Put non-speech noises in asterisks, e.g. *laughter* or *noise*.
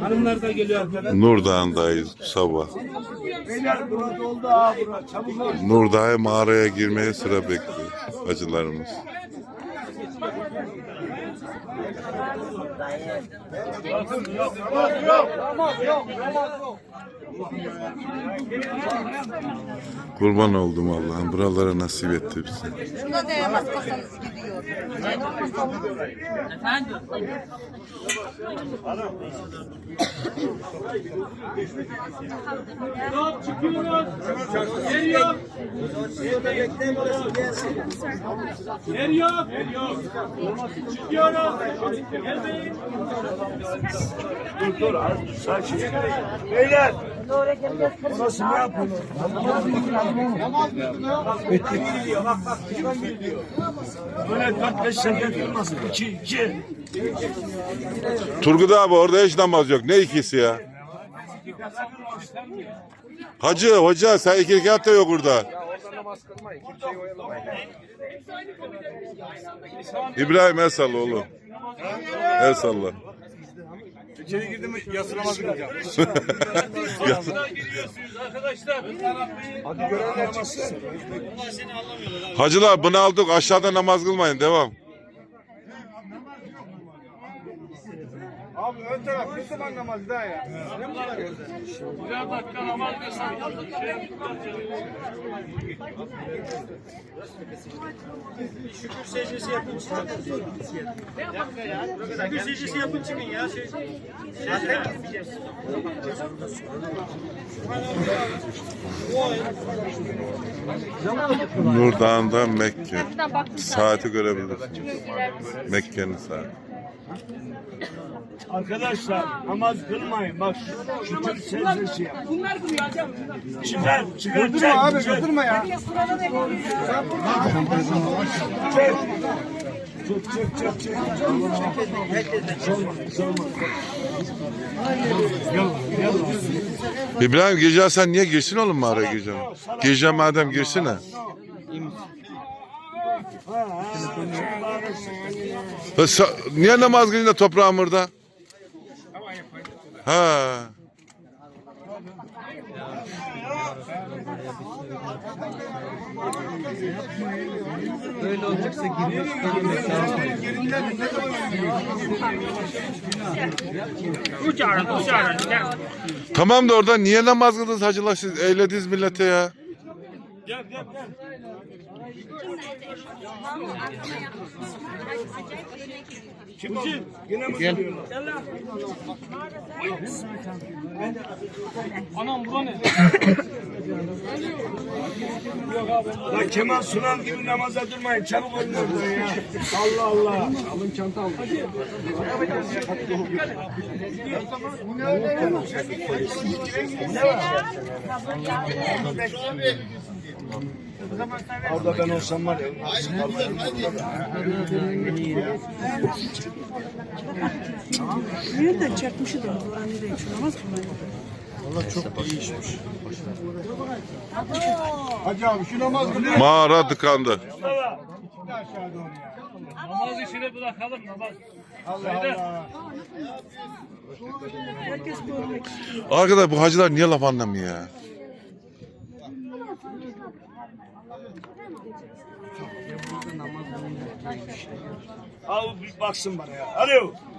Hanımlar da geliyor arkadan. Nur Dağı'ndayız bu sabah. Beyler bura doldu ha bura. Çabuk ol. Nur Dağı mağaraya girmeye sıra bekliyor hacılarımız. Kurban oldum Allah'ım. Buralara nasip etti bize. Şurada değmez kasanız gidiyor. Yok çıkıyoruz. Yer yok. Yer yok. Yer yok. Çıkıyoruz. Gelmeyin. Dur dur az dur sakin. Beyler. Orası ne yapıyor? Bak bak şuradan gidiyor. Böyle 4-5 sefer durmasın. 2 2. Turgut abi orada hiç namaz yok. Ne ikisi ya? Hacı, hoca sen iki rekat da yok burada. İbrahim el salla oğlum. El salla. İçeri girdim mi yatsı namazı kılacağım. *laughs* Arkadaşlar giriyorsunuz arkadaşlar. Hadi. Hacılar bunu aldık aşağıda namaz kılmayın devam. Abi ön taraf ne zaman namazı daha ya? Birer dakika namaz kılsak. Şey, Şükür secdesi yapın çıkın. Şükür secdesi yapın çıkın ya. Şey, secdeye girmeyeceğiz. Nur Dağı'ndan Mekke. Saati görebilirsin. Mekke'nin saati. Arkadaşlar namaz kılmayın bak şu- şükür secdesi yap. Bunlar kılıyor Çıkar çıkar. Götürme abi götürme ya. Çık çık çık çık. İbrahim gece sen niye girsin oğlum mağaraya gireceğim? Gece madem girsene. Ha, Niye namaz kılıyorsun da toprağın burada? Ha. Tamam da orada niye namaz kıldınız hacılar siz eylediniz millete ya. Gel gel gel. Kim Yine mi Gel. Anam bura ne? *laughs* Lan Kemal Sunal gibi namaza durmayın. Çabuk olun ya. Allah Allah. Orada ben olsam var ya. Nereden çakmışı da anne de yaşamaz mı? Hacı abi şu namaz kılıyor. Mağara tıkandı. Namaz işini bırakalım namaz. Allah Allah. Herkes görmek istiyor. Arkadaş bu hacılar niye laf anlamıyor ya? Al bir baksın bana ya. Alo.